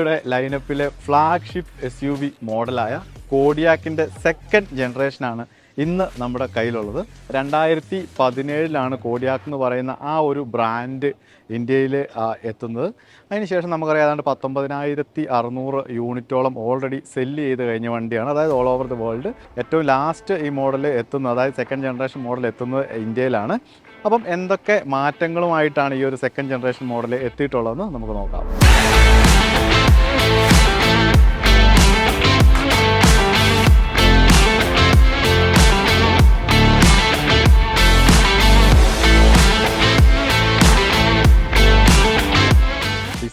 ഇന്ത്യയുടെ ലൈനപ്പിലെ flagship S U V മോഡലായ കോഡിയാക്കിന്റെ സെക്കൻഡ് ജനറേഷനാണ് ഇന്ന് നമ്മുടെ കയ്യിലുള്ളത്. രണ്ടായിരത്തി പതിനേഴിലാണ് കോഡിയാക്ക് എന്ന് പറയുന്ന ആ ഒരു ബ്രാൻഡ് ഇന്ത്യയിൽ എത്തുന്നത്. അതിനുശേഷം നമുക്കറിയാം ഏതാണ്ട് പത്തൊമ്പതിനായിരത്തി അറുന്നൂറ് യൂണിറ്റോളം ഓൾറെഡി സെല്ല് ചെയ്ത് കഴിഞ്ഞ വണ്ടിയാണ്. അതായത് ഓൾ ഓവർ ദി വേൾഡ് ഏറ്റവും ലാസ്റ്റ് ഈ മോഡൽ എത്തുന്നത് അതായത് സെക്കൻഡ് ജനറേഷൻ മോഡൽ എത്തുന്നത് ഇന്ത്യയിലാണ്. അപ്പം എന്തൊക്കെ മാറ്റങ്ങളുമായിട്ടാണ് ഈ ഒരു സെക്കൻഡ് ജനറേഷൻ മോഡൽ എത്തിയിട്ടുള്ളതെന്ന് നമുക്ക് നോക്കാം.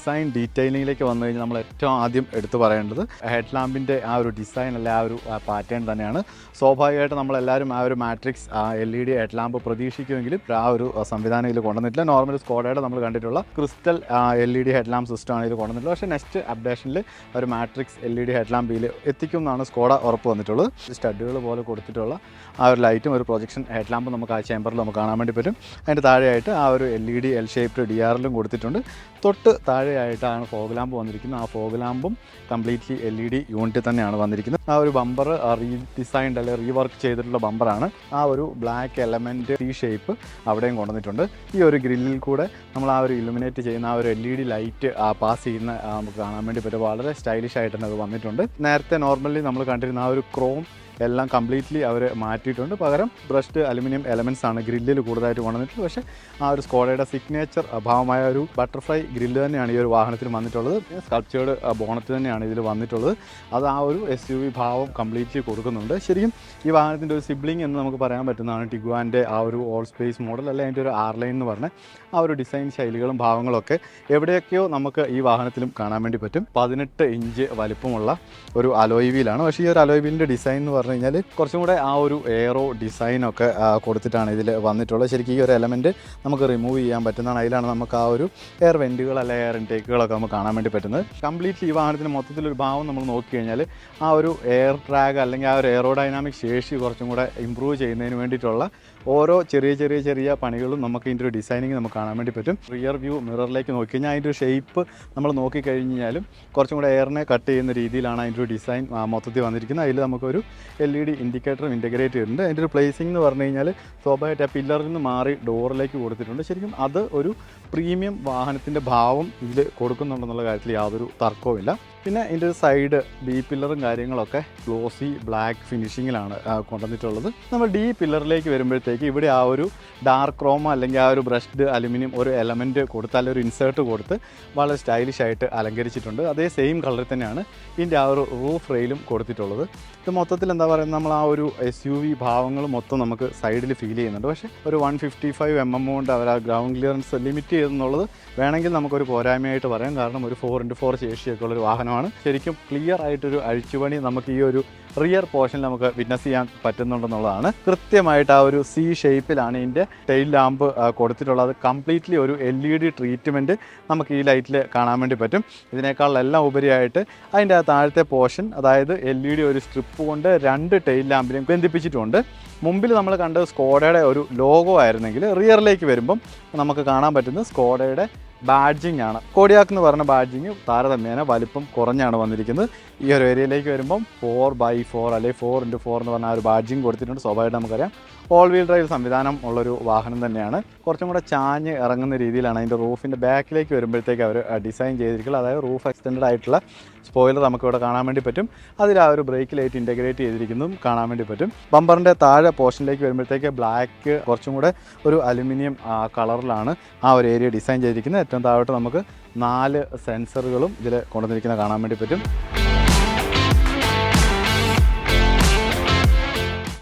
ഡിസൈൻ ഡീറ്റെയിലിങ്ങിലേക്ക് വന്നു കഴിഞ്ഞാൽ നമ്മൾ ഏറ്റവും ആദ്യം എടുത്തു പറയേണ്ടത് ഹെഡ് ലാമ്പിന്റെ ആ ഒരു ഡിസൈൻ അല്ലെ ആ ഒരു പാറ്റേൺ തന്നെയാണ്. സ്വാഭാവികമായിട്ട് നമ്മളെല്ലാവരും ആ ഒരു matrix L E D head lamp പ്രതീക്ഷിക്കുമെങ്കിലും ആ ഒരു സംവിധാനം ഇതിൽ കൊണ്ടുവന്നിട്ടില്ല. നോർമൽ സ്കോഡയുടെ നമ്മൾ കണ്ടിട്ടുള്ള crystal L E D head lamp സിസ്റ്റമാണ് ഇതിൽ കൊണ്ടുവന്നിട്ടുള്ളത്. പക്ഷേ നെക്സ്റ്റ് അപ്ഡേഷനിൽ ഒരു matrix L E D head lamp ഇതിൽ എത്തിക്കും എന്നാണ് സ്കോഡ ഉറപ്പ് വന്നിട്ടുള്ളത്. സ്റ്റഡുകൾ പോലെ കൊടുത്തിട്ടുള്ള ആ ഒരു ലൈറ്റും ഒരു പ്രൊജക്ഷൻ ഹെഡ് ലാമ്പ് നമുക്ക് ആ ചേമ്പറിൽ നമുക്ക് കാണാൻ വേണ്ടി പറ്റും. അതിന്റെ താഴെയായിട്ട് ആ ഒരു L E D L shaped D ആറിലും കൊടുത്തിട്ടുണ്ട്. തൊട്ട് താഴെയായിട്ടാണ് ഫോഗ് ലാമ്പ് വന്നിരിക്കുന്നത്. ആ fog ലാമ്പും completely L E D unit തന്നെയാണ് വന്നിരിക്കുന്നത്. ആ ഒരു ബമ്പർ റീഡിസൈൻഡ് അല്ലെങ്കിൽ റീവർക്ക് ചെയ്തിട്ടുള്ള ബമ്പറാണ് ആ ഒരു ബ്ലാക്ക് എലമെന്റ് ഈ ഷേപ്പ് അവിടെയും കൊണ്ടുവന്നിട്ടുണ്ട്. ഈ ഒരു ഗ്രില്ലിൽ കൂടെ നമ്മൾ ആ ഒരു ഇലുമിനേറ്റ് ചെയ്യുന്ന ആ ഒരു L E D light pass ചെയ്യുന്ന നമുക്ക് കാണാൻ വേണ്ടി പറ്റും. വളരെ സ്റ്റൈലിഷ് ആയിട്ട് തന്നെ അത് വന്നിട്ടുണ്ട്. നേരത്തെ നോർമലി നമ്മൾ കണ്ടിരുന്ന ആ ഒരു ക്രോം എല്ലാം കംപ്ലീറ്റ്ലി അവർ മാറ്റിയിട്ടുണ്ട്. പകരം ബ്രഷ്ഡ് അലുമിനിയം എലമെൻസ് ആണ് ഗ്രില്ലിൽ കൂടുതലായിട്ട് കൊണ്ടുവന്നിട്ടുള്ളത്. പക്ഷേ ആ ഒരു സ്കോഡയുടെ സിഗ്നേച്ചർ അഭാവമായ ഒരു ബട്ടർഫ്ലൈ ഗ്രില്ല് തന്നെയാണ് ഈ ഒരു വാഹനത്തിൽ വന്നിട്ടുള്ളത്. സ്കൾപ്ചേർഡ് ബോണറ്റ് തന്നെയാണ് ഇതിൽ വന്നിട്ടുള്ളത്. അത് ആ ഒരു എസ് യു വി ഭാവം കംപ്ലീറ്റ്ലി കൊടുക്കുന്നുണ്ട്. ശരിക്കും ഈ വാഹനത്തിന്റെ ഒരു സിബ്ലിംഗ് എന്ന് നമുക്ക് പറയാൻ പറ്റുന്നതാണ് ടിഗുവാന്റെ ആ ഒരു ഓൾ സ്പേസ് മോഡൽ അല്ലെങ്കിൽ അതിന്റെ ഒരു ആർ ലൈൻ എന്ന് പറഞ്ഞ ആ ഒരു ഡിസൈൻ ശൈലികളും ഭാവങ്ങളും ഒക്കെ എവിടെയൊക്കെയോ നമുക്ക് ഈ വാഹനത്തിലും കാണാൻ വേണ്ടി പറ്റും. പതിനെട്ട് ഇഞ്ച് വലിപ്പമുള്ള ഒരു അലോയ് വീലാണ് പക്ഷേ ഈ ഒരു അലോയ് വീലിന്റെ ഡിസൈൻ എന്ന് പറഞ്ഞു കഴിഞ്ഞാൽ കുറച്ചും കൂടെ ആ ഒരു എയറോ ഡിസൈനൊക്കെ കൊടുത്തിട്ടാണ് ഇതിൽ വന്നിട്ടുള്ളത്. ശരിക്കും ഈ ഒരു എലമെന്റ് നമുക്ക് റിമൂവ് ചെയ്യാൻ പറ്റുന്നതാണ്. അതിലാണ് നമുക്ക് ആ ഒരു എയർ വെന്റുകൾ അല്ലെ എയർ ഇൻടേക്കുകളൊക്കെ നമുക്ക് കാണാൻ വേണ്ടി പറ്റുന്നത്. കംപ്ലീറ്റ്ലി ഈ വാഹനത്തിന്റെ മൊത്തത്തിലൊരു ഭാവം നമ്മൾ നോക്കി കഴിഞ്ഞാൽ ആ ഒരു എയർ ട്രാഗ് അല്ലെങ്കിൽ ആ ഒരു എയറോ ഡൈനാമിക് ശേഷി കുറച്ചും കൂടെ ഇമ്പ്രൂവ് ചെയ്യുന്നതിന് വേണ്ടിയിട്ടുള്ള ഓരോ ചെറിയ ചെറിയ ചെറിയ പണികളും നമുക്ക് ഇതിന്റെ ഒരു ഡിസൈനിങ് നമുക്ക് കാണാൻ വേണ്ടി പറ്റും. റിയർ വ്യൂ മിററിലേക്ക് നോക്കി കഴിഞ്ഞാൽ അതിന്റെ ഒരു ഷേപ്പ് നമ്മൾ നോക്കി കഴിഞ്ഞാലും കുറച്ചും കൂടെ എയറിനെ കട്ട് ചെയ്യുന്ന രീതിയിലാണ് അതിന്റെ ഒരു ഡിസൈൻ മൊത്തത്തിൽ വന്നിരിക്കുന്നത്. അതിൽ നമുക്കൊരു എൽ ഇ ഡി ഇൻഡിക്കേറ്ററും ഇന്റഗ്രേറ്റ് ചെയ്തിട്ടുണ്ട്. അതിന്റെ ഒരു പ്ലേസിംഗ് എന്ന് പറഞ്ഞു കഴിഞ്ഞാൽ സ്വാഭാവികമായിട്ട് ആ പില്ലറിൽ നിന്ന് മാറി ഡോറിലേക്ക് കൊടുത്തിട്ടുണ്ട്. ശരിക്കും അത് ഒരു പ്രീമിയം വാഹനത്തിന്റെ ഭാവം ഇതിൽ കൊടുക്കുന്നുണ്ടെന്നുള്ള കാര്യത്തിൽ യാതൊരു തർക്കവുമില്ല. പിന്നെ ഇതിന്റെ ഒരു സൈഡ് ബി പില്ലറും കാര്യങ്ങളൊക്കെ ഗ്ലോസി ബ്ലാക്ക് ഫിനിഷിങ്ങിലാണ് കൊണ്ടുവന്നിട്ടുള്ളത്. നമ്മൾ ഡി പില്ലറിലേക്ക് വരുമ്പോഴത്തേക്ക് ഇവിടെ ആ ഒരു ഡാർക്ക് ക്രോമ അല്ലെങ്കിൽ ആ ഒരു ബ്രഷ്ഡ് അലുമിനിയം ഒരു എലമെന്റ് കൊടുത്ത് അല്ലെങ്കിൽ ഒരു ഇൻസേർട്ട് കൊടുത്ത് വളരെ സ്റ്റൈലിഷ് ആയിട്ട് അലങ്കരിച്ചിട്ടുണ്ട്. അതേ സെയിം കളറിൽ തന്നെയാണ് ഇതിന്റെ ആ ഒരു റൂഫ് റെയിലും കൊടുത്തിട്ടുള്ളത്. ഇത് മൊത്തത്തിൽ എന്താ പറയുക നമ്മൾ ആ ഒരു എസ് യു വി ഭാവങ്ങൾ മൊത്തം നമുക്ക് സൈഡിൽ ഫീൽ ചെയ്യുന്നുണ്ട്. പക്ഷേ ഒരു one fifty five M M കൊണ്ട് അവർ ആ ഗ്രൗണ്ട് ക്ലിയറൻസ് ലിമിറ്റ് ചെയ്തെന്നുള്ളത് വേണമെങ്കിൽ നമുക്കൊരു പോരായ്മയായിട്ട് പറയാം. കാരണം ഒരു ഫോർ ഇന്റു ഫോർ ശേഷിയൊക്കെ ഉള്ളൊരു വാഹനമാണ് ശരിക്കും ക്ലിയർ ആയിട്ടൊരു അഴിച്ചുപണി നമുക്ക് ഈ ഒരു റിയർ പോർഷനിൽ നമുക്ക് വിറ്റ്നസ് ചെയ്യാൻ പറ്റുന്നുണ്ടെന്നുള്ളതാണ്. കൃത്യമായിട്ട് ആ ഒരു സി ഷേപ്പിലാണ് ഇതിന്റെ ടെയിൽ ലാമ്പ് കൊടുത്തിട്ടുള്ളത്. കംപ്ലീറ്റ്ലി ഒരു എൽ ഇ ഡി ട്രീറ്റ്മെന്റ് നമുക്ക് ഈ ലൈറ്റിൽ കാണാൻ വേണ്ടി പറ്റും. ഇതിനേക്കാളെല്ലാം ഉപരിയായിട്ട് അതിന്റെ താഴത്തെ പോർഷൻ അതായത് എൽ ഇ ഡി ഒരു സ്ട്രിപ്പ് കൊണ്ട് രണ്ട് ടെയിൽ ലാമ്പിനെയും ബന്ധിപ്പിച്ചിട്ടുണ്ട്. മുമ്പിൽ നമ്മൾ കണ്ടത് സ്കോഡയുടെ ഒരു ലോഗോ ആയിരുന്നെങ്കിൽ റിയറിലേക്ക് വരുമ്പം നമുക്ക് കാണാൻ പറ്റുന്നത് സ്കോഡയുടെ ബാഡ്ജിങ് ആണ്. കോടിയാക്ക് എന്ന് പറഞ്ഞ ബാഡ്ജിങ് താരതമ്യേന വലിപ്പം കുറഞ്ഞാണ് വന്നിരിക്കുന്നത്. ഈ ഒരു ഏരിയയിലേക്ക് വരുമ്പം ഫോർ ബൈ ഫോർ അല്ലെങ്കിൽ ഫോർ ഇന്റു ഫോർ എന്ന് പറഞ്ഞ ആ ഒരു ബാഡ്ജിങ് കൊടുത്തിട്ടുണ്ട്. സ്വാഭാവികമായിട്ട് നമുക്കറിയാം. ഓൾ വീൽ ഡ്രൈവ് സംവിധാനം ഉള്ളൊരു വാഹനം തന്നെയാണ്. കുറച്ചും കൂടെ ചാഞ്ഞ് ഇറങ്ങുന്ന രീതിയിലാണ് അതിന്റെ റൂഫിന്റെ ബാക്കിലേക്ക് വരുമ്പോഴത്തേക്ക് അവർ ഡിസൈൻ ചെയ്തിരിക്കുന്നത്. അതായത് റൂഫ് എക്സ്റ്റൻഡ് ആയിട്ടുള്ള സ്പോയിലർ നമുക്കിവിടെ കാണാൻ വേണ്ടി പറ്റും. അതിൽ ആ ഒരു ബ്രേക്ക് ലൈറ്റ് ഇന്റഗ്രേറ്റ് ചെയ്തിരിക്കുന്നതും കാണാൻ വേണ്ടി പറ്റും. ബമ്പറിന്റെ താഴെ പോർഷനിലേക്ക് വരുമ്പോഴത്തേക്ക് ബ്ലാക്ക് കുറച്ചും കൂടെ ഒരു അലുമിനിയം കളറിലാണ് ആ ഒരു ഏരിയ ഡിസൈൻ ചെയ്തിരിക്കുന്നത്. ഏറ്റവും താഴോട്ട് നമുക്ക് നാല് സെൻസറുകളും ഇതിൽ കൊണ്ടുവന്നിരിക്കുന്നത് കാണാൻ വേണ്ടി പറ്റും.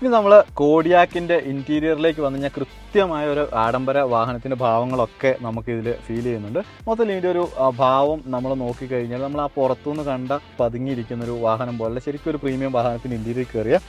ഇനി നമ്മൾ കോഡിയാക്കിന്റെ ഇന്റീരിയറിലേക്ക് വന്നു കഴിഞ്ഞാൽ കൃത്യമായ ഒരു ആഡംബര വാഹനത്തിന്റെ ഭാവങ്ങളൊക്കെ നമുക്ക് ഇതിൽ ഫീൽ ചെയ്യുന്നുണ്ട്. മൊത്തത്തിൽ ഇതിന്റെ ഒരു ഭാവം നമ്മൾ നോക്കിക്കഴിഞ്ഞാൽ നമ്മൾ ആ പുറത്തുനിന്ന് കണ്ട പതുങ്ങിയിരിക്കുന്ന ഒരു വാഹനം പോലെ ശരിക്കും ഒരു പ്രീമിയം വാഹനത്തിന്റെ ഇന്ത്യയിൽ കയറിയ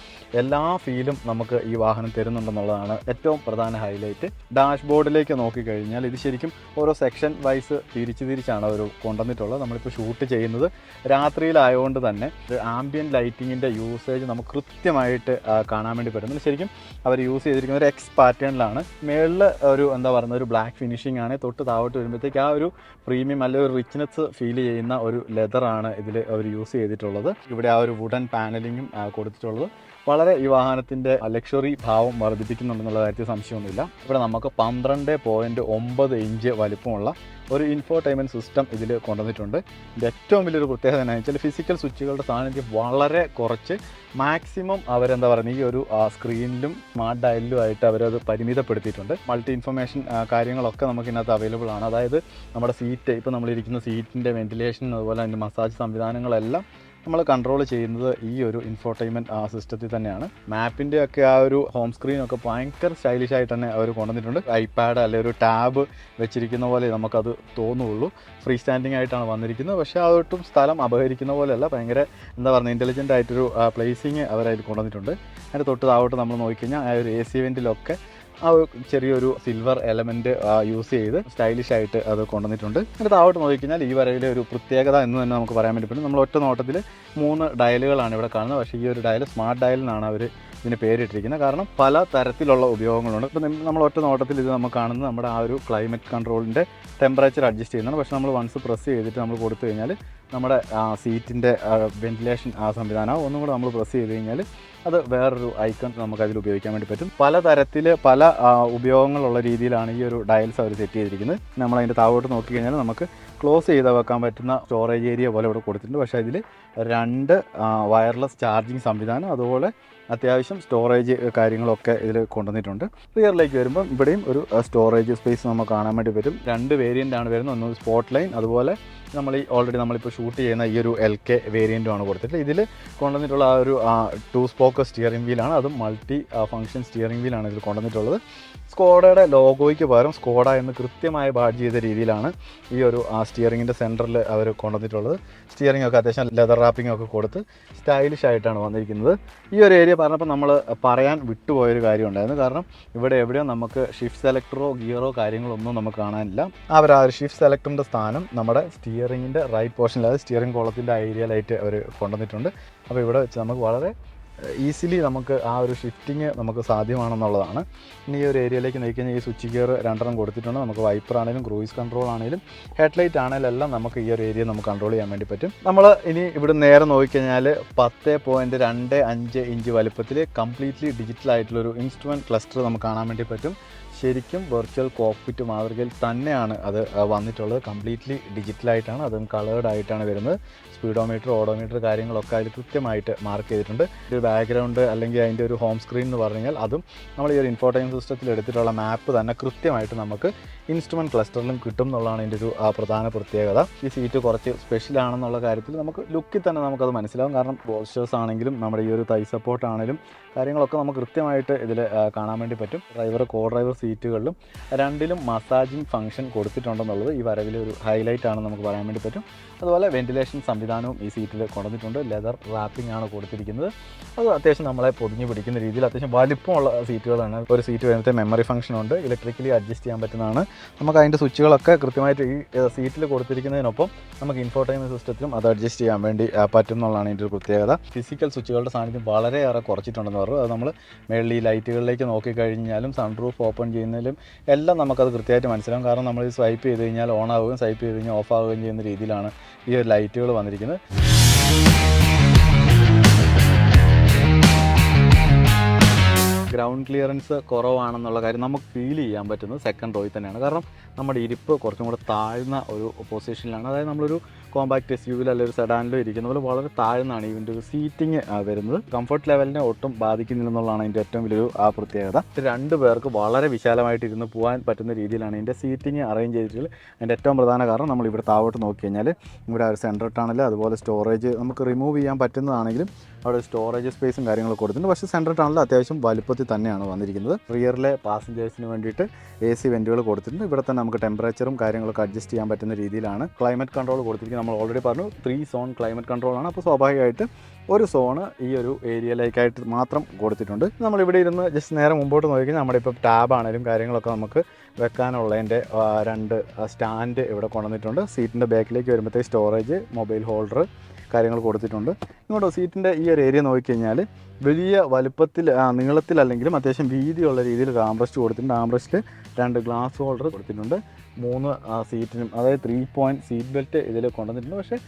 എല്ലാ ഫീലും നമുക്ക് ഈ വാഹനം തരുന്നുണ്ടെന്നുള്ളതാണ് ഏറ്റവും പ്രധാന ഹൈലൈറ്റ് ഡാഷ് ബോർഡിലേക്ക് നോക്കിക്കഴിഞ്ഞാൽ ഇത് ശരിക്കും ഓരോ സെക്ഷൻ വൈസ് തിരിച്ച് തിരിച്ചാണ് അവർ കൊണ്ടുവന്നിട്ടുള്ളത്. നമ്മളിപ്പോൾ ഷൂട്ട് ചെയ്യുന്നത് രാത്രിയിലായതുകൊണ്ട് തന്നെ ആംബിയൻ ലൈറ്റിങ്ങിന്റെ യൂസേജ് നമുക്ക് കൃത്യമായിട്ട് കാണാൻ വേണ്ടി പറ്റുന്നുണ്ട്. ശരിക്കും അവർ യൂസ് ചെയ്തിരിക്കുന്ന ഒരു എക്സ് പാറ്റേണിലാണ് മേളിൽ ഒരു എന്താ പറയുന്ന ഒരു ബ്ലാക്ക് ഫിനിഷിംഗ് ആണ്. തൊട്ട് താവോട്ട് വരുമ്പോഴത്തേക്ക് ആ ഒരു പ്രീമിയം അല്ലെ ഒരു റിച്ച്നെസ് ഫീൽ ചെയ്യുന്ന ഒരു ലെതറാണ് ഇതിൽ അവർ യൂസ് ചെയ്തിട്ടുള്ളത്. ഇവിടെ ആ ഒരു വുഡൻ പാനലിങ്ങും കൊടുത്തിട്ടുള്ളത്. വളരെ ഈ വാഹനത്തിന്റെ ലക്ഷറി ഭാവം വർദ്ധിപ്പിക്കുന്നുണ്ടെന്നുള്ള കാര്യത്തിൽ സംശയമൊന്നുമില്ല. ഇവിടെ നമുക്ക് പന്ത്രണ്ട് പോയിന്റ് ഒമ്പത് ഇഞ്ച് വലിപ്പമുള്ള ഒരു ഇൻഫോർടൈൻമെന്റ് സിസ്റ്റം ഇതിൽ കൊണ്ടുവന്നിട്ടുണ്ട്. ഇതിന്റെ ഏറ്റവും വലിയൊരു പ്രത്യേകത എന്ന് വെച്ചാൽ ഫിസിക്കൽ സ്വിച്ചുകളുടെ സാന്നിധ്യം വളരെ കുറച്ച്. മാക്സിമം അവരെന്താ പറയുക ഈ ഒരു സ്ക്രീനിലും സ്മാർട്ട് ഡയലിലും ആയിട്ട് അവരത് പരിമിതപ്പെടുത്തിയിട്ടുണ്ട്. മൾട്ടി ഇൻഫർമേഷൻ കാര്യങ്ങളൊക്കെ നമുക്ക് ഇതിനകത്ത് അവൈലബിൾ ആണ്. അതായത് നമ്മുടെ സീറ്റ് ഇപ്പോൾ നമ്മളിരിക്കുന്ന സീറ്റിന്റെ വെന്റിലേഷൻ അതുപോലെ അതിന്റെ മസാജ് സംവിധാനങ്ങളെല്ലാം നമ്മൾ കൺട്രോൾ ചെയ്യുന്നത് ഈ ഒരു ഇൻഫോർടൈൻമെന്റ് ആ സിസ്റ്റത്തിൽ തന്നെയാണ്. മാപ്പിന്റെ ഒക്കെ ആ ഒരു ഹോം സ്ക്രീൻ ഒക്കെ ഭയങ്കര സ്റ്റൈലിഷ് ആയിട്ട് തന്നെ അവർ കൊണ്ടുവന്നിട്ടുണ്ട്. ഐപാഡ് അല്ലെ ഒരു ടാബ് വെച്ചിരിക്കുന്ന പോലെ നമുക്കത് തോന്നുള്ളൂ. ഫ്രീ സ്റ്റാൻഡിങ് ആയിട്ടാണ് വന്നിരിക്കുന്നത്. പക്ഷേ അതൊട്ടും സ്ഥലം അപഹരിക്കുന്ന പോലെയല്ല. ഭയങ്കര എന്താ പറയുക ഇന്റലിജന്റ് ആയിട്ടൊരു പ്ലേസിങ് അവരതിൽ കൊണ്ടുവന്നിട്ടുണ്ട്. അതിന്റെ തൊട്ട് താവോട്ട് നമ്മൾ നോക്കിക്കഴിഞ്ഞാൽ ആ ഒരു എ സി ഇവന്റിലൊക്കെ ആ ഒരു ചെറിയൊരു സിൽവർ എലമെന്റ് യൂസ് ചെയ്ത് സ്റ്റൈലിഷ് ആയിട്ട് അത് കൊണ്ടുവന്നിട്ടുണ്ട്. എന്നിട്ട് താഴോട്ട് നോക്കിക്കഴിഞ്ഞാൽ ഈ വരയിലെ ഒരു പ്രത്യേകത എന്ന് തന്നെ നമുക്ക് പറയാൻ വേണ്ടി നമ്മൾ ഒറ്റ നോട്ടത്തിൽ മൂന്ന് ഡയലുകളാണ് ഇവിടെ കാണുന്നത്. പക്ഷേ ഈ ഒരു ഡയൽ സ്മാർട്ട് ഡയൽ എന്നാണ് അവർ ഇതിന് പേരിട്ടിരിക്കുന്നത്. കാരണം പല തരത്തിലുള്ള ഉപയോഗങ്ങളുണ്ട്. ഇപ്പോൾ നമ്മൾ ഒറ്റ നോട്ടത്തിൽ ഇത് നമുക്ക് കാണുന്നത് നമ്മുടെ ആ ഒരു ക്ലൈമറ്റ് കൺട്രോളിന്റെ ടെമ്പറേച്ചർ അഡ്ജസ്റ്റ് ചെയ്യുന്നതാണ്. പക്ഷേ നമ്മൾ വൺസ് പ്രസ് ചെയ്തിട്ട് നമ്മൾ കൊടുത്തു കഴിഞ്ഞാൽ നമ്മുടെ സീറ്റിന്റെ വെന്റിലേഷൻ ആ സംവിധാനം ഒന്നും കൂടെ നമ്മൾ പ്രസ് ചെയ്ത് കഴിഞ്ഞാൽ അത് വേറൊരു ഐക്കൺ നമുക്ക് അതിൽ ഉപയോഗിക്കാൻ വേണ്ടി പറ്റും. പല തരത്തിൽ പല ഉപയോഗങ്ങളുള്ള രീതിയിലാണ് ഈ ഒരു ഡയൽസ് അവർ സെറ്റ് ചെയ്തിരിക്കുന്നത്. നമ്മൾ അതിന്റെ നോക്കി കഴിഞ്ഞാൽ നമുക്ക് ക്ലോസ് ചെയ്ത് വെക്കാൻ പറ്റുന്ന സ്റ്റോറേജ് ഏരിയ പോലെ ഇവിടെ കൊടുത്തിട്ടുണ്ട്. പക്ഷേ അതിൽ രണ്ട് വയർലെസ് ചാർജിങ് സംവിധാനം അതുപോലെ അത്യാവശ്യം സ്റ്റോറേജ് കാര്യങ്ങളൊക്കെ ഇതിൽ കൊണ്ടുവന്നിട്ടുണ്ട്. റിയറിലേക്ക് വരുമ്പം ഇവിടെയും ഒരു സ്റ്റോറേജ് സ്പേസ് നമുക്ക് കാണാൻ വേണ്ടി വരും രണ്ട് വേരിയന്റ് ആണ് വരുന്നത്. ഒന്ന് സ്പോട്ട് ലൈൻ അതുപോലെ നമ്മൾ ഈ ഓൾറെഡി നമ്മളിപ്പോൾ ഷൂട്ട് ചെയ്യുന്ന ഈ ഒരു എൽ കെ വേരിയന്റുമാണ് കൊടുത്തിട്ട് ഇതിൽ കൊണ്ടുവന്നിട്ടുള്ള ആ ഒരു ടു സ്പോക്ക് സ്റ്റിയറിംഗ് വീലാണ് അതും മൾട്ടി ഫങ്ഷൻ സ്റ്റിയറിംഗ് വീലാണ് ഇതിൽ കൊണ്ടുവന്നിട്ടുള്ളത്. സ്കോഡയുടെ ലോഗോയ്ക്ക് പകരം സ്കോഡ എന്ന് കൃത്യമായി ബാഡ് ചെയ്ത രീതിയിലാണ് ഈ ഒരു സ്റ്റിയറിങ്ങിന്റെ സെന്ററിൽ അവർ കൊണ്ടുവന്നിട്ടുള്ളത്. സ്റ്റിയറിംഗ് ഒക്കെ അത്യാവശ്യം ലെതർ റാപ്പിംഗ് ഒക്കെ കൊടുത്ത് സ്റ്റൈലിഷ് ആയിട്ടാണ് വന്നിരിക്കുന്നത്. ഈ ഒരു ഏരിയ പറഞ്ഞപ്പോൾ നമ്മൾ പറയാൻ വിട്ടുപോയൊരു കാര്യം ഉണ്ടായിരുന്നു കാരണം ഇവിടെ എവിടെയോ നമുക്ക് ഷിഫ്റ്റ് സെലക്ടറോ ഗിയറോ കാര്യങ്ങളോ ഒന്നും നമുക്ക് കാണാനില്ല. അവർ ആ ഒരു ഷിഫ്റ്റ് സെലക്ടറിന്റെ സ്ഥാനം നമ്മുടെ സ്റ്റിയറിങ്ങിന്റെ റൈറ്റ് പോർഷനിൽ അതായത് സ്റ്റിയറിംഗ് കോളത്തിന്റെ ഏരിയയിലായിട്ട് അവർ കൊണ്ടുവന്നിട്ടുണ്ട്. അപ്പോൾ ഇവിടെ വെച്ച് നമുക്ക് വളരെ ഈസിലി നമുക്ക് ആ ഒരു ഷിഫ്റ്റിങ് നമുക്ക് സാധ്യമാണെന്നുള്ളതാണ്. ഇനി ഈ ഒരു ഏരിയയിലേക്ക് നോക്കിക്കഴിഞ്ഞാൽ ഈ സ്വിച്ച് ഗിയർ രണ്ടെണ്ണം കൊടുത്തിട്ടുണ്ട്. നമുക്ക് വൈപ്പർ ആണെങ്കിലും ക്രൂയിസ് കൺട്രോൾ ആണെങ്കിലും ഹെഡ്ലൈറ്റ് ആണെങ്കിലും എല്ലാം നമുക്ക് ഈ ഒരു ഏരിയ നമുക്ക് കൺട്രോൾ ചെയ്യാൻ വേണ്ടി പറ്റും. നമ്മൾ ഇനി ഇവിടെ നേരെ നോക്കിക്കഴിഞ്ഞാൽ പത്ത് പോയിന്റ് രണ്ട് അഞ്ച് ഇഞ്ച് വലുപ്പത്തിൽ കംപ്ലീറ്റ്ലി ഡിജിറ്റൽ ആയിട്ടുള്ളൊരു ഇൻസ്ട്രുമെന്റ് ക്ലസ്റ്റർ നമുക്ക് കാണാൻ വേണ്ടി പറ്റും. ശരിക്കും വെർച്വൽ കോക്പിറ്റ് മാതൃകയിൽ തന്നെയാണ് അത് വന്നിട്ടുള്ളത്. കംപ്ലീറ്റ്ലി ഡിജിറ്റലായിട്ടാണ് അതും കളേർഡ് ആയിട്ടാണ് വരുന്നത്. സ്പീഡോമീറ്റർ ഓഡോമീറ്റർ കാര്യങ്ങളൊക്കെ അതിൽ കൃത്യമായിട്ട് മാർക്ക് ചെയ്തിട്ടുണ്ട്. ഒരു ബാക്ക്ഗ്രൗണ്ട് അല്ലെങ്കിൽ അതിന്റെ ഒരു ഹോം സ്ക്രീൻ എന്ന് പറഞ്ഞു കഴിഞ്ഞാൽ അതും നമ്മൾ ഈ ഒരു ഇൻഫോർട്ടൈൻ സിസ്റ്റത്തിൽ എടുത്തിട്ടുള്ള മാപ്പ് തന്നെ കൃത്യമായിട്ട് നമുക്ക് ഇൻസ്ട്രുമെന്റ് ക്ലസ്റ്ററിലും കിട്ടും എന്നുള്ളതാണ് ഇതിന്റെ ഒരു പ്രധാന പ്രത്യേകത. ഈ സീറ്റ് കുറച്ച് സ്പെഷ്യൽ ആണെന്നുള്ള കാര്യത്തിൽ നമുക്ക് ലുക്കിൽ തന്നെ നമുക്കത് മനസ്സിലാവും. കാരണം ബോൾസ്റ്റേഴ്സ് ആണെങ്കിലും നമ്മുടെ ഈ ഒരു തൈ സപ്പോർട്ട് ആണെങ്കിലും കാര്യങ്ങളൊക്കെ നമുക്ക് കൃത്യമായിട്ട് ഇതിൽ കാണാൻ വേണ്ടി പറ്റും. ഡ്രൈവർ കോ ഡ്രൈവർ സീറ്റുകളിലും രണ്ടിലും മസാജിങ് ഫംഗ്ഷൻ കൊടുത്തിട്ടുണ്ടെന്നുള്ളത് ഈ വരവിലെ ഒരു ഹൈലൈറ്റ് ആണെന്ന് നമുക്ക് പറയാൻ വേണ്ടി പറ്റും. അതുപോലെ വെന്റിലേഷൻ സംവിധാനവും ഈ സീറ്റിൽ കൊണ്ടുവന്നിട്ടുണ്ട് ലെതർ റാപ്പിംഗ് ആണ് കൊടുത്തിരിക്കുന്നത്. അത് അത്യാവശ്യം നമ്മളെ പൊതിഞ്ഞ് പിടിക്കുന്ന രീതിയിൽ അത്യാവശ്യം വലിപ്പമുള്ള സീറ്റുകളാണ് ഒരു സീറ്റ് വരുന്നത് മെമ്മറി ഫംഗ്ഷൻ ഉണ്ട്. ഇലക്ട്രിക്കലി അഡ്ജസ്റ്റ് ചെയ്യാൻ പറ്റുന്നതാണ്. നമുക്ക് അതിന്റെ സ്വിച്ചുകളൊക്കെ കൃത്യമായിട്ട് ഈ സീറ്റിൽ കൊടുത്തിരിക്കുന്നതിനൊപ്പം നമുക്ക് ഇൻഫോർടൈൻമെന്റ് സിസ്റ്റത്തിലും അത് അഡ്ജസ്റ്റ് ചെയ്യാൻ വേണ്ടി പറ്റും എന്നുള്ളതാണ് ഇതിന്റെ ഒരു പ്രത്യേകത. ഫിസിക്കൽ സ്വിച്ചുകളുടെ സാന്നിധ്യം വളരെയേറെ കുറച്ചിട്ടുണ്ടെന്ന് പറഞ്ഞു അത് നമ്മൾ മേളിൽ ഈ ലൈറ്റുകളിലേക്ക് നോക്കിക്കഴിഞ്ഞാലും സൺ സൺറൂഫ് ഓപ്പൺ ചെയ്യുന്നതിലും എല്ലാം നമുക്കത് കൃത്യമായിട്ട് മനസ്സിലാവും. കാരണം നമ്മൾ സ്വൈപ്പ് ചെയ്ത് കഴിഞ്ഞാൽ ഓൺ ആവുകയും സ്വൈപ്പ് ചെയ്ത് കഴിഞ്ഞാൽ ഓഫ് ആവുകയും ചെയ്യുന്ന രീതിയിലാണ് ഈ ഒരു ലൈറ്റുകൾ വന്നിരിക്കുന്നത്. ഗ്രൗണ്ട് ക്ലിയറൻസ് കുറവാണെന്നുള്ള കാര്യം നമുക്ക് ഫീൽ ചെയ്യാൻ പറ്റുന്നത് സെക്കൻഡ് റോയിൽ തന്നെയാണ്. കാരണം നമ്മുടെ ഇരിപ്പ് കുറച്ചും കൂടെ താഴ്ന്ന ഒരു പൊസിഷനിലാണ് അതായത് നമ്മളൊരു കോമ്പാക്ട് എസ് യുവിൽ അല്ലെങ്കിൽ ഒരു സെഡാനിലോ ഇരിക്കുന്ന പോലെ വളരെ താഴ്ന്നാണ് ഇതിന്റെ ഒരു സീറ്റിംഗ് വരുന്നത്. കംഫർട്ട് ലെവലിനെ ഒട്ടും ബാധിക്കുന്നില്ലെന്നുള്ളതാണ് ഇതിന്റെ ഏറ്റവും വലിയൊരു ആ പ്രത്യേകത. രണ്ട് പേർക്ക് വളരെ വിശാലമായിട്ട് ഇരുന്ന് പോകാൻ പറ്റുന്ന രീതിയിലാണ് ഇതിന്റെ സീറ്റിംഗ് അറേഞ്ച് ചെയ്തിട്ടുള്ളത്. അതിന്റെ ഏറ്റവും പ്രധാന കാരണം നമ്മൾ ഇവിടെ താഴോട്ട് നോക്കി കഴിഞ്ഞാൽ ഇവിടെ ഒരു സെൻട്രൽ ടണൽ അതുപോലെ സ്റ്റോറേജ് നമുക്ക് റിമൂവ് ചെയ്യാൻ പറ്റുന്നതാണെങ്കിലും അവിടെ സ്റ്റോറേജ് സ്പേസും കാര്യങ്ങളൊക്കെ കൊടുത്തിട്ടുണ്ട്. പക്ഷേ സെൻട്രൽ ടണൽ അത്യാവശ്യം വലുപ്പത്തിൽ തന്നെയാണ് വന്നിരിക്കുന്നത്. റിയറിലെ പാസഞ്ചേഴ്സിന് വേണ്ടിയിട്ട് എ സി വെന്റുകൾ കൊടുത്തിട്ടുണ്ട്. ഇവിടെ തന്നെ നമുക്ക് ടെമ്പറേച്ചറും കാര്യങ്ങളൊക്കെ അഡ്ജസ്റ്റ് ചെയ്യാൻ പറ്റുന്ന രീതിയിലാണ് ക്ലൈമറ്റ് കൺട്രോൾ കൊടുത്തിരിക്കുന്നത്. നമ്മൾ ഓൾറെഡി പറഞ്ഞു ത്രീ സോൺ ക്ലൈമറ്റ് കൺട്രോളാണ് അപ്പോൾ സ്വാഭാവികമായിട്ട് ഒരു സോണ് ഈ ഒരു ഏരിയയിലേക്കായിട്ട് മാത്രം കൊടുത്തിട്ടുണ്ട്. നമ്മൾ ഇവിടെ ഇരുന്ന് ജസ്റ്റ് നേരെ മുമ്പോട്ട് നോക്കിക്കഴിഞ്ഞാൽ നമ്മുടെ ഇപ്പോൾ ടാബാണേലും കാര്യങ്ങളൊക്കെ നമുക്ക് വെക്കാനുള്ളതിന്റെ രണ്ട് സ്റ്റാൻഡ് ഇവിടെ കൊണ്ടുവന്നിട്ടുണ്ട്. സീറ്റിന്റെ ബാക്കിലേക്ക് വരുമ്പോഴത്തേക്ക് സ്റ്റോറേജ് മൊബൈൽ ഹോൾഡർ കാര്യങ്ങൾ കൊടുത്തിട്ടുണ്ട്. ഇങ്ങോട്ട് സീറ്റിന്റെ ഈ ഒരു ഏരിയ നോക്കിക്കഴിഞ്ഞാൽ വലിയ വലുപ്പത്തിൽ നീളത്തിലല്ലെങ്കിലും അത്യാവശ്യം വീതിയുള്ള രീതിയിൽ ഒരു ആംബ്രസ്റ്റ് കൊടുത്തിട്ടുണ്ട്. ആംബ്രസ്റ്റിൽ രണ്ട് ഗ്ലാസ് ഹോൾഡർ കൊടുത്തിട്ടുണ്ട്. മൂന്ന് സീറ്റിനും അതായത് ത്രീ പോയിന്റ് സീറ്റ് ബെൽറ്റ് ഇതിൽ കൊണ്ടുവന്നിട്ടുണ്ട്. പക്ഷേ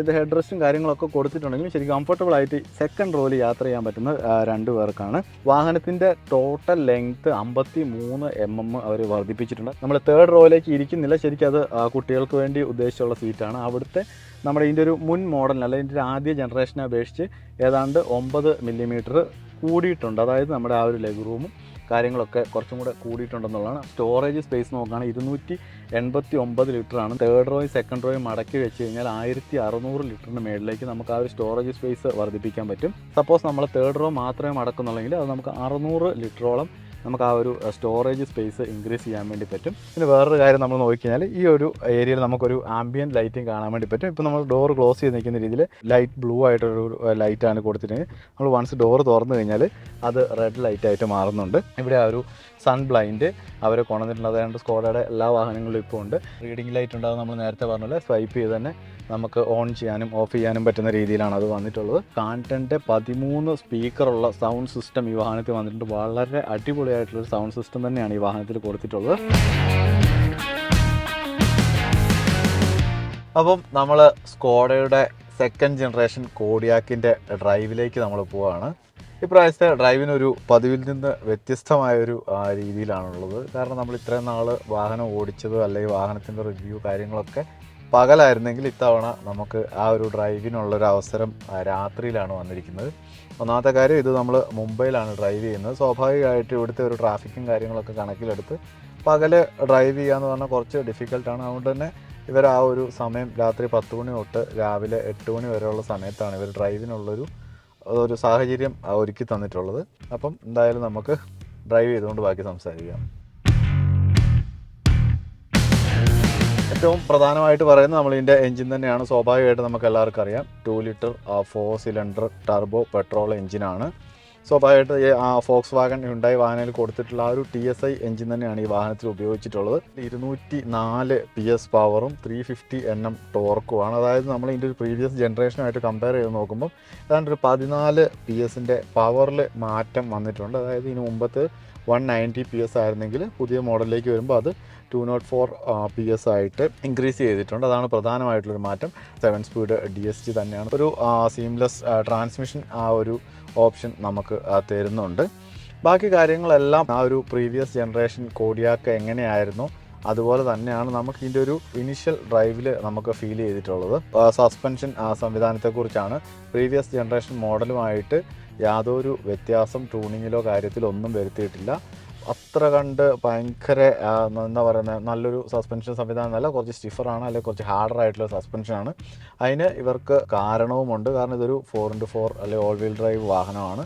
ഇത് ഹെഡ് റെസ്റ്റും കാര്യങ്ങളൊക്കെ കൊടുത്തിട്ടുണ്ടെങ്കിലും ശരി കംഫർട്ടബിൾ ആയിട്ട് സെക്കൻഡ് റോയിൽ യാത്ര ചെയ്യാൻ പറ്റുന്ന രണ്ട് പേർക്കാണ്. വാഹനത്തിന്റെ ടോട്ടൽ ലെങ്ത്ത് അമ്പത്തി മൂന്ന് എം എം അവർ വർദ്ധിപ്പിച്ചിട്ടുണ്ട് നമ്മൾ തേർഡ് റോയിലേക്ക് ഇരിക്കുന്നില്ല. ശരിക്കും അത് കുട്ടികൾക്ക് വേണ്ടി ഉദ്ദേശിച്ചുള്ള സീറ്റാണ് അവിടുത്തെ നമ്മുടെ ഇതിന്റെ ഒരു മുൻ മോഡലിന് അല്ലെങ്കിൽ ഇതിന്റെ ആദ്യ ജനറേഷനെ അപേക്ഷിച്ച് ഏതാണ്ട് ഒമ്പത് മില്ലിമീറ്റർ കൂടിയിട്ടുണ്ട്. അതായത് നമ്മുടെ ആ ഒരു ലെഗ് റൂമും കാര്യങ്ങളൊക്കെ കുറച്ചും കൂടെ കൂടിയിട്ടുണ്ടെന്നുള്ളതാണ്. സ്റ്റോറേജ് സ്പേസ് നോക്കുകയാണെങ്കിൽ ഇരുന്നൂറ്റി എൺപത്തി ഒമ്പത് ലിറ്ററാണ് തേർഡ് റോയും സെക്കൻഡ് റോയും മടക്കി വെച്ച് കഴിഞ്ഞാൽ ആയിരത്തി അറുന്നൂറ് ലിറ്ററിന് മേളിലേക്ക് നമുക്ക് ആ ഒരു സ്റ്റോറേജ് സ്പേസ് വർദ്ധിപ്പിക്കാൻ പറ്റും. സപ്പോസ് നമ്മൾ തേർഡ് റോ മാത്രമേ മടക്കുന്നുള്ളെങ്കിൽ അത് നമുക്ക് അറുന്നൂറ് ലിറ്ററോളം നമുക്ക് ആ ഒരു സ്റ്റോറേജ് സ്പേസ് ഇൻക്രീസ് ചെയ്യാൻ വേണ്ടി പറ്റും. പിന്നെ വേറൊരു കാര്യം നമ്മൾ നോക്കിക്കഴിഞ്ഞാൽ ഈ ഒരു ഏരിയയിൽ നമുക്കൊരു ആംബിയൻ ലൈറ്റിംഗ് കാണാൻ വേണ്ടി പറ്റും. ഇപ്പോൾ നമ്മൾ ഡോർ ക്ലോസ് ചെയ്ത് നിൽക്കുന്ന രീതിയിൽ ലൈറ്റ് ബ്ലൂ ആയിട്ടൊരു ലൈറ്റാണ് കൊടുത്തിട്ടുണ്ടെങ്കിൽ നമ്മൾ വൺസ് ഡോർ തുറന്നു കഴിഞ്ഞാൽ അത് റെഡ് ലൈറ്റായിട്ട് മാറുന്നുണ്ട്. ഇവിടെ ആ ഒരു സൺ ബ്ലൈൻഡ് അവർ കൊണ്ടുവന്നിട്ടുണ്ട് അതുകൊണ്ട് സ്കോഡയുടെ എല്ലാ വാഹനങ്ങളും ഇപ്പോൾ ഉണ്ട്. റീഡിംഗ് ലൈറ്റ് ഉണ്ടാകും നമ്മൾ നേരത്തെ പറഞ്ഞ സ്വൈപ്പ് ചെയ്ത് തന്നെ നമുക്ക് ഓൺ ചെയ്യാനും ഓഫ് ചെയ്യാനും പറ്റുന്ന രീതിയിലാണ് അത് വന്നിട്ടുള്ളത്. കാണ്ടന്റെ പതിമൂന്ന് സ്പീക്കറുള്ള സൗണ്ട് സിസ്റ്റം ഈ വാഹനത്തിൽ വന്നിട്ടുണ്ട്. വളരെ അടിപൊളിയായിട്ടുള്ളൊരു സൗണ്ട് സിസ്റ്റം തന്നെയാണ് ഈ വാഹനത്തിൽ കൊടുത്തിട്ടുള്ളത്. അപ്പം നമ്മൾ സ്കോഡയുടെ സെക്കൻഡ് ജനറേഷൻ കോഡിയാക്കിന്റെ ഡ്രൈവിലേക്ക് നമ്മൾ പോവുകയാണ് ഇപ്രാവശ്യത്തെ ഡ്രൈവിനൊരു പതിവിൽ നിന്ന് വ്യത്യസ്തമായൊരു രീതിയിലാണുള്ളത്. കാരണം നമ്മൾ ഇത്രയും നാൾ വാഹനം ഓടിച്ചത് അല്ലെങ്കിൽ വാഹനത്തിന്റെ റിവ്യൂ കാര്യങ്ങളൊക്കെ പകലായിരുന്നെങ്കിൽ ഇത്തവണ നമുക്ക് ആ ഒരു ഡ്രൈവിനുള്ളൊരു അവസരം രാത്രിയിലാണ് വന്നിരിക്കുന്നത്. ഒന്നാമത്തെ കാര്യം ഇത് നമ്മൾ മുംബൈയിലാണ് ഡ്രൈവ് ചെയ്യുന്നത്. സ്വാഭാവികമായിട്ട് ഇവിടുത്തെ ഒരു ട്രാഫിക്കും കാര്യങ്ങളൊക്കെ കണക്കിലെടുത്ത് പകൽ ഡ്രൈവ് ചെയ്യുക എന്ന് പറഞ്ഞാൽ കുറച്ച് ഡിഫിക്കൽട്ടാണ്. അതുകൊണ്ട് തന്നെ ഇവർ ആ ഒരു സമയം രാത്രി പത്ത് മണി തൊട്ട് രാവിലെ എട്ട് മണി വരെയുള്ള സമയത്താണ് ഇവർ ഡ്രൈവിനുള്ളൊരു ഒരു സാഹചര്യം ഒരുക്കി തന്നിട്ടുള്ളത്. അപ്പം എന്തായാലും നമുക്ക് ഡ്രൈവ് ചെയ്തുകൊണ്ട് ബാക്കി സംസാരിക്കാം. ഏറ്റവും പ്രധാനമായിട്ട് പറയുന്നത് നമ്മൾ ഇതിന്റെ എഞ്ചിൻ തന്നെയാണ്. സ്വാഭാവികമായിട്ട് നമുക്ക് എല്ലാവർക്കും അറിയാം. Two litre four cylinder turbo petrol എഞ്ചിനാണ് സ്വാഭാവികമായിട്ട് ഈ ഫോക്സ് വാഗൺ ഹുണ്ടായി വാഹനയിൽ കൊടുത്തിട്ടുള്ള ആ ഒരു ടി എസ് ഐ എഞ്ചിൻ തന്നെയാണ് ഈ വാഹനത്തിൽ ഉപയോഗിച്ചിട്ടുള്ളത്. ഇരുന്നൂറ്റി നാല് പി എസ് പവറും ത്രീ ഫിഫ്റ്റി എൻ എം ടോർക്കുമാണ് അതായത് നമ്മൾ ഇതിന്റെ ഒരു പ്രീവിയസ് ജനറേഷനുമായിട്ട് കമ്പയർ ചെയ്ത് നോക്കുമ്പോൾ ഏതാണ്ട് ഒരു പതിനാല് പി എസിന്റെ പവറിൽ മാറ്റം വന്നിട്ടുണ്ട്. അതായത് ഇതിന് മുമ്പത്ത് വൺ നയന്റി പി എസ് ആയിരുന്നെങ്കിൽ പുതിയ മോഡലിലേക്ക് വരുമ്പോൾ അത് two nought four P S ആയിട്ട് ഇൻക്രീസ് ചെയ്തിട്ടുണ്ട്. അതാണ് പ്രധാനമായിട്ടുള്ളൊരു മാറ്റം. Seven speed D S G തന്നെയാണ്. ഒരു സീംലെസ് ട്രാൻസ്മിഷൻ ആ ഒരു ഓപ്ഷൻ നമുക്ക് തരുന്നുണ്ട്. ബാക്കി കാര്യങ്ങളെല്ലാം ആ ഒരു പ്രീവിയസ് ജനറേഷൻ കോഡിയാക്ക് എങ്ങനെയായിരുന്നു? അതുപോലെ തന്നെയാണ് നമുക്ക് ഇതിന്റെ ഒരു ഇനിഷ്യൽ ഡ്രൈവിൽ നമുക്ക് ഫീൽ ചെയ്തിട്ടുള്ളത്. സസ്പെൻഷൻ സംവിധാനത്തെക്കുറിച്ചാണ്. പ്രീവിയസ് ജനറേഷൻ മോഡലുമായിട്ട് യാതൊരു വ്യത്യാസം ട്യൂണിങ്ങിലോ കാര്യത്തിലോ ഒന്നും വരുത്തിയിട്ടില്ല. അത്ര കണ്ട് ഭയങ്കര എന്താ പറയുന്നത് നല്ലൊരു സസ്പെൻഷൻ സംവിധാനം അല്ല കുറച്ച് സ്റ്റിഫറാണ് അല്ലെങ്കിൽ കുറച്ച് ഹാർഡർ ആയിട്ടുള്ള സസ്പെൻഷനാണ് അതിന് ഇവർക്ക് കാരണവുമുണ്ട്. കാരണം ഇതൊരു ഫോർ ഇന്റു ഫോർ അല്ലെങ്കിൽ ഓൾ വീൽ ഡ്രൈവ് വാഹനമാണ്.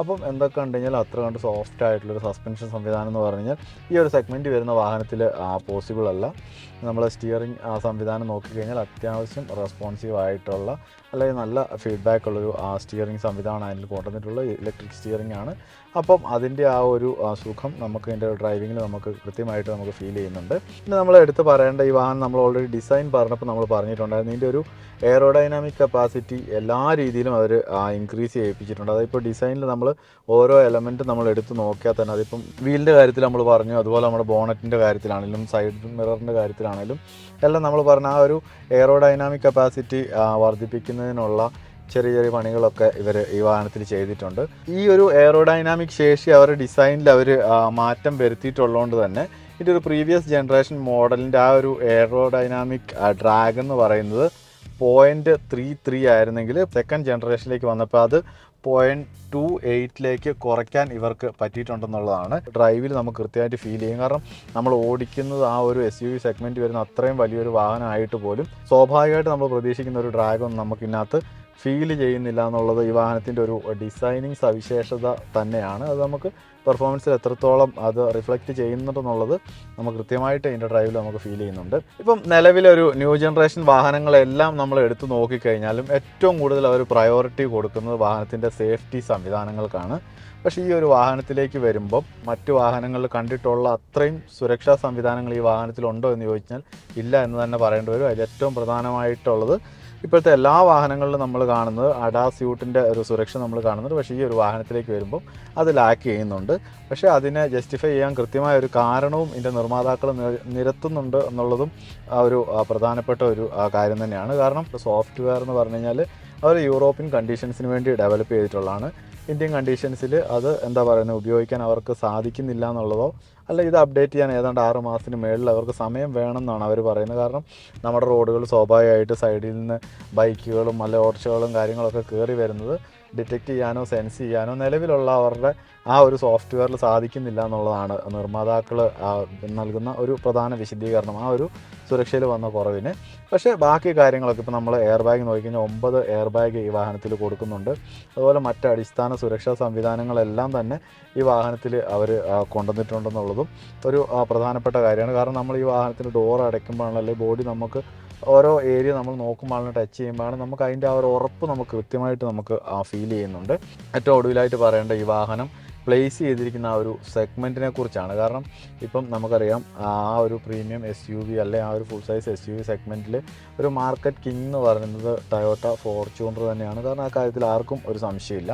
അപ്പം എന്തൊക്കെ ഉണ്ട് കഴിഞ്ഞാൽ അത്ര കണ്ട് സോഫ്റ്റ് ആയിട്ടുള്ളൊരു സസ്പെൻഷൻ സംവിധാനം എന്ന് പറഞ്ഞു കഴിഞ്ഞാൽ ഈ ഒരു സെഗ്മെന്റ് വരുന്ന വാഹനത്തിൽ പോസിബിൾ അല്ല. നമ്മൾ സ്റ്റിയറിംഗ് സംവിധാനം നോക്കിക്കഴിഞ്ഞാൽ അത്യാവശ്യം റെസ്പോൺസീവ് ആയിട്ടുള്ള അല്ലെങ്കിൽ നല്ല ഫീഡ്ബാക്ക് ഉള്ളൊരു സ്റ്റിയറിംഗ് സംവിധാനം അതിൽ കൊണ്ടുവന്നിട്ടുള്ള ഇലക്ട്രിക് സ്റ്റിയറിംഗ് ആണ്. അപ്പം അതിന്റെ ആ ഒരു സുഖം നമുക്ക് ഇതിന്റെ ഡ്രൈവിങ്ങിൽ നമുക്ക് കൃത്യമായിട്ട് നമുക്ക് ഫീൽ ചെയ്യുന്നുണ്ട്. പിന്നെ നമ്മൾ എടുത്ത് പറയേണ്ട ഈ വാഹനം നമ്മൾ ഓൾറെഡി ഡിസൈൻ പറഞ്ഞപ്പോൾ നമ്മൾ പറഞ്ഞിട്ടുണ്ടായിരുന്നു. ഇതിന്റെ ഒരു എയറോഡൈനാമിക് കപ്പാസിറ്റി എല്ലാ രീതിയിലും അവർ ഇൻക്രീസ് ചെയ്യിപ്പിച്ചിട്ടുണ്ട്. അതായത് ഇപ്പോൾ ഡിസൈനിൽ നമ്മൾ ഓരോ എലമെന്റ് നമ്മൾ എടുത്ത് നോക്കിയാൽ തന്നെ അതിപ്പം വീലിന്റെ കാര്യത്തിൽ നമ്മൾ പറഞ്ഞു അതുപോലെ നമ്മുടെ ബോണറ്റിന്റെ കാര്യത്തിലാണെങ്കിലും സൈഡ് മിററിന്റെ കാര്യത്തിലാണെങ്കിലും എല്ലാം നമ്മൾ പറഞ്ഞ ആ ഒരു എയറോഡൈനാമിക് കപ്പാസിറ്റി വർദ്ധിപ്പിക്കുന്നതിനുള്ള ചെറിയ ചെറിയ പണികളൊക്കെ ഇവർ ഈ വാഹനത്തിൽ ചെയ്തിട്ടുണ്ട്. ഈ ഒരു എയറോഡൈനാമിക് ശേഷി അവരുടെ ഡിസൈനിൽ അവർ മാറ്റം വരുത്തിയിട്ടുള്ളതുകൊണ്ട് തന്നെ ഇതിന്റെ ഒരു പ്രീവിയസ് ജനറേഷൻ മോഡലിന്റെ ആ ഒരു എയറോഡൈനാമിക് ഡ്രാഗ് എന്ന് പറയുന്നത് പോയിന്റ് ത്രീ ത്രീ ആയിരുന്നെങ്കിൽ സെക്കൻഡ് ജനറേഷനിലേക്ക് വന്നപ്പോൾ അത് പോയിന്റ് ടു എയ്റ്റിലേക്ക് കുറയ്ക്കാൻ ഇവർക്ക് പറ്റിയിട്ടുണ്ടെന്നുള്ളതാണ്. ഡ്രൈവിൽ നമുക്ക് കൃത്യമായിട്ട് ഫീൽ ചെയ്യും. കാരണം നമ്മൾ ഓടിക്കുന്നത് ആ ഒരു എസ് യു വി സെഗ്മെന്റ് വരുന്ന അത്രയും വലിയൊരു വാഹനമായിട്ട് പോലും സ്വാഭാവികമായിട്ട് നമ്മൾ പ്രതീക്ഷിക്കുന്ന ഒരു ഡ്രാഗൊന്നും നമുക്ക് ഇതിനകത്ത് ഫീൽ ചെയ്യുന്നില്ല എന്നുള്ളത് ഈ വാഹനത്തിന്റെ ഒരു ഡിസൈനിങ് സവിശേഷത തന്നെയാണ്. അത് നമുക്ക് പെർഫോമൻസിൽ എത്രത്തോളം അത് റിഫ്ലക്റ്റ് ചെയ്യുന്നുണ്ടെന്നുള്ളത് നമുക്ക് കൃത്യമായിട്ട് ഇതിന്റെ ഡ്രൈവിൽ നമുക്ക് ഫീൽ ചെയ്യുന്നുണ്ട്. ഇപ്പം നിലവിലെ ഒരു ന്യൂ ജനറേഷൻ വാഹനങ്ങളെല്ലാം നമ്മൾ എടുത്തു നോക്കിക്കഴിഞ്ഞാലും ഏറ്റവും കൂടുതൽ അവർ പ്രയോറിറ്റി കൊടുക്കുന്നത് വാഹനത്തിന്റെ സേഫ്റ്റി സംവിധാനങ്ങൾക്കാണ്. പക്ഷേ ഈ ഒരു വാഹനത്തിലേക്ക് വരുമ്പം മറ്റു വാഹനങ്ങളിൽ കണ്ടിട്ടുള്ള അത്രയും സുരക്ഷാ സംവിധാനങ്ങൾ ഈ വാഹനത്തിലുണ്ടോ എന്ന് ചോദിച്ചാൽ ഇല്ല എന്ന് തന്നെ പറയേണ്ടി വരും. അതിൽ ഏറ്റവും പ്രധാനമായിട്ടുള്ളത് ഇപ്പോഴത്തെ എല്ലാ വാഹനങ്ങളിലും നമ്മൾ കാണുന്നത് അഡാ സ്യൂട്ടിന്റെ ഒരു സുരക്ഷ നമ്മൾ കാണുന്നുണ്ട്. പക്ഷേ ഈ ഒരു വാഹനത്തിലേക്ക് വരുമ്പോൾ അത് ലാക്ക് ചെയ്യുന്നുണ്ട്. പക്ഷേ അതിനെ ജസ്റ്റിഫൈ ചെയ്യാൻ കൃത്യമായ ഒരു കാരണവും ഇതിന്റെ നിർമ്മാതാക്കൾ നിരത്തുന്നുണ്ട് എന്നുള്ളതും ഒരു പ്രധാനപ്പെട്ട ഒരു കാര്യം തന്നെയാണ്. കാരണം സോഫ്റ്റ്വെയർ എന്ന് പറഞ്ഞു കഴിഞ്ഞാൽ അവർ യൂറോപ്യൻ കണ്ടീഷൻസിന് വേണ്ടി ഡെവലപ്പ് ചെയ്തിട്ടുള്ളതാണ്. ഇന്ത്യൻ കണ്ടീഷൻസിൽ അത് എന്താ പറയുന്നത്? ഉപയോഗിക്കാൻ അവർക്ക് സാധിക്കുന്നില്ല എന്നുള്ളതോ അല്ല ഇത് അപ്ഡേറ്റ് ചെയ്യാൻ ഏതാണ്ട് ആറ് മാസത്തിന് മേളിൽ അവർക്ക് സമയം വേണമെന്നാണ് അവർ പറയുന്നത്. കാരണം നമ്മുടെ റോഡുകൾ സ്വാഭാവികമായിട്ട് സൈഡിൽ നിന്ന് ബൈക്കുകളും അല്ലെ ഓട്ടോകളും കാര്യങ്ങളൊക്കെ കയറി വരുന്നത് ഡിറ്റക്റ്റ് ചെയ്യാനോ സെൻസ് ചെയ്യാനോ നിലവിലുള്ള അവരുടെ ആ ഒരു സോഫ്റ്റ്വെയറിൽ സാധിക്കുന്നില്ല എന്നുള്ളതാണ് നിർമ്മാതാക്കൾ നൽകുന്ന ഒരു പ്രധാന വിശദീകരണം ആ ഒരു സുരക്ഷയിൽ വന്ന കുറവിന്. പക്ഷേ ബാക്കി കാര്യങ്ങളൊക്കെ ഇപ്പോൾ നമ്മൾ എയർ ബാഗ് നോക്കിക്കഴിഞ്ഞാൽ ഒമ്പത് എയർ ബാഗ് ഈ വാഹനത്തിൽ കൊടുക്കുന്നുണ്ട്. അതുപോലെ മറ്റ് അടിസ്ഥാന സുരക്ഷാ സംവിധാനങ്ങളെല്ലാം തന്നെ ഈ വാഹനത്തിൽ അവർ കൊണ്ടുവന്നിട്ടുണ്ടെന്നുള്ളതും ഒരു പ്രധാനപ്പെട്ട കാര്യമാണ്. കാരണം നമ്മൾ ഈ വാഹനത്തിന് ഡോർ അടയ്ക്കുമ്പോഴാണ് അല്ലെങ്കിൽ ബോഡി നമുക്ക് ഓരോ ഏരിയ നമ്മൾ നോക്കുമ്പോഴാണ് ടച്ച് ചെയ്യുമ്പോഴാണ് നമുക്ക് അതിന്റെ ആ ഒരു ഉറപ്പ് നമുക്ക് കൃത്യമായിട്ട് നമുക്ക് ആ ഫീൽ ചെയ്യുന്നുണ്ട്. ഏറ്റവും ഒടുവിലായിട്ട് പറയേണ്ട ഈ വാഹനം പ്ലേസ് ചെയ്തിരിക്കുന്ന ആ ഒരു സെഗ്മെന്റിനെ കുറിച്ചാണ്. കാരണം ഇപ്പം നമുക്കറിയാം ആ ഒരു പ്രീമിയം എസ് യു വി അല്ലെ ആ ഒരു full size S U V സെഗ്മെന്റിൽ ഒരു മാർക്കറ്റ് കിങ് എന്ന് പറയുന്നത് ടയോട്ട ഫോർച്യൂണർ തന്നെയാണ്. കാരണം ആ കാര്യത്തിൽ ആർക്കും ഒരു സംശയമില്ല.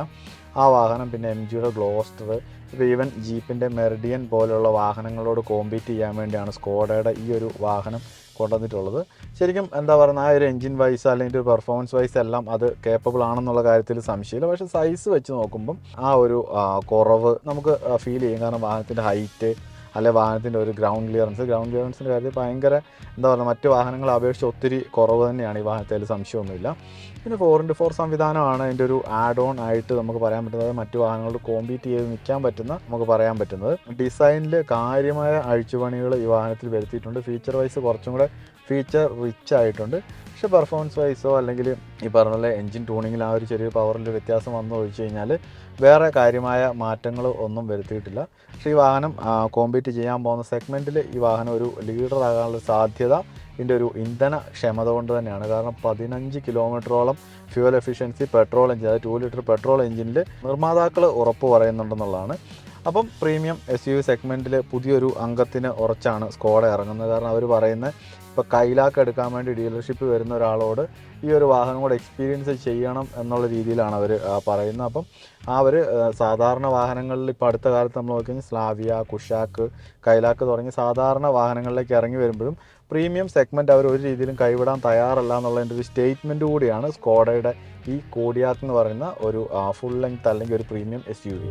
ആ വാഹനം പിന്നെ എം ജിയുടെ ഗ്ലോസ്റ്റർ ഇപ്പോൾ ഈവൻ ജീപ്പിന്റെ മെറിഡിയൻ പോലെയുള്ള വാഹനങ്ങളോട് കോമ്പീറ്റ് ചെയ്യാൻ വേണ്ടിയാണ് സ്കോഡയുടെ ഈ ഒരു വാഹനം കൊണ്ടുവന്നിട്ടുള്ളത്. ശരിക്കും എന്താ പറയുക ആ ഒരു എൻജിൻ വൈസ് അല്ലെങ്കിൽ പെർഫോമൻസ് വൈസ് എല്ലാം അത് കേപ്പബിൾ ആണെന്നുള്ള കാര്യത്തിൽ സംശയമില്ല. പക്ഷേ സൈസ് വെച്ച് നോക്കുമ്പം ആ ഒരു കുറവ് നമുക്ക് ഫീൽ ചെയ്യും. കാരണം വാഹനത്തിന്റെ ഹൈറ്റ് അല്ലെ വാഹനത്തിന്റെ ഒരു ഗ്രൗണ്ട് ക്ലിയറൻസ് ഗ്രൗണ്ട് ക്ലിയറൻസിന്റെ കാര്യത്തിൽ ഭയങ്കര എന്താ പറയുക മറ്റ് വാഹനങ്ങളെ അപേക്ഷിച്ച് ഒത്തിരി കുറവ് തന്നെയാണ് ഈ വാഹനത്തിൽ സംശയമൊന്നുമില്ല. പിന്നെ ഫോർ ഇന്റു ഫോർ സംവിധാനമാണ് അതിന്റെ ഒരു ആഡ് ഓൺ ആയിട്ട് നമുക്ക് പറയാൻ പറ്റുന്നത്. മറ്റു വാഹനങ്ങളോട് കോമ്പീറ്റ് ചെയ്ത് നിൽക്കാൻ പറ്റുന്ന നമുക്ക് പറയാൻ പറ്റുന്നത്. ഡിസൈനിൽ കാര്യമായ അഴിച്ചുപണികൾ ഈ വാഹനത്തിൽ വരുത്തിയിട്ടുണ്ട്. ഫീച്ചർ വൈസ് കുറച്ചും കൂടെ ഫീച്ചർ റിച്ച് ആയിട്ടുണ്ട്. പക്ഷെ പെർഫോമൻസ് വൈസോ അല്ലെങ്കിൽ ഈ പറഞ്ഞ പോലെ എൻജിൻ ട്യൂണിങ്ങിൽ ആ ഒരു ചെറിയ പവറിൽ വ്യത്യാസം വന്നു ഒഴിച്ചു കഴിഞ്ഞാൽ വേറെ കാര്യമായ മാറ്റങ്ങൾ ഒന്നും വരുത്തിയിട്ടില്ല. പക്ഷേ ഈ വാഹനം കോമ്പീറ്റ് ചെയ്യാൻ പോകുന്ന സെഗ്മെന്റിൽ ഈ വാഹനം ഒരു ലീഡർ ആകാനുള്ള സാധ്യത ഇതിന്റെ ഒരു ഇന്ധന ക്ഷമത കൊണ്ട് തന്നെയാണ്. കാരണം പതിനഞ്ച് കിലോമീറ്ററോളം ഫ്യൂവൽ എഫിഷ്യൻസി പെട്രോൾ എഞ്ചിൻ അതായത് ടു ലിറ്റർ പെട്രോൾ എഞ്ചിനിൽ നിർമ്മാതാക്കൾ ഉറപ്പ് പറയുന്നുണ്ടെന്നുള്ളതാണ്. അപ്പം പ്രീമിയം എസ് യു സെഗ്മെന്റിൽ പുതിയൊരു അംഗത്തിന് ഉറച്ചാണ് സ്കോഡ ഇറങ്ങുന്നത്. കാരണം അവർ പറയുന്നത് ഇപ്പോൾ കൈലാക്ക് എടുക്കാൻ വേണ്ടി ഡീലർഷിപ്പ് വരുന്ന ഒരാളോട് ഈ ഒരു വാഹനം കൂടെ എക്സ്പീരിയൻസ് ചെയ്യണം എന്നുള്ള രീതിയിലാണ് അവർ പറയുന്നത്. അപ്പം ആ ഒരു സാധാരണ വാഹനങ്ങളിൽ ഇപ്പോൾ അടുത്ത കാലത്ത് നമ്മൾ നോക്കിക്കഴിഞ്ഞാൽ സ്ലാവിയ കുഷാക്ക് കൈലാക്ക് തുടങ്ങിയ സാധാരണ വാഹനങ്ങളിലേക്ക് ഇറങ്ങി വരുമ്പോഴും പ്രീമിയം സെഗ്മെന്റ് അവർ ഒരു രീതിയിലും കൈവിടാൻ തയ്യാറല്ല എന്നുള്ളതിന്റെ ഒരു സ്റ്റേറ്റ്മെന്റ് കൂടിയാണ് സ്കോഡയുടെ ഈ കോഡിയാക്ക് എന്ന് പറയുന്ന ഒരു ഫുൾ ലെങ്ത് അല്ലെങ്കിൽ ഒരു പ്രീമിയം എസ് യു വി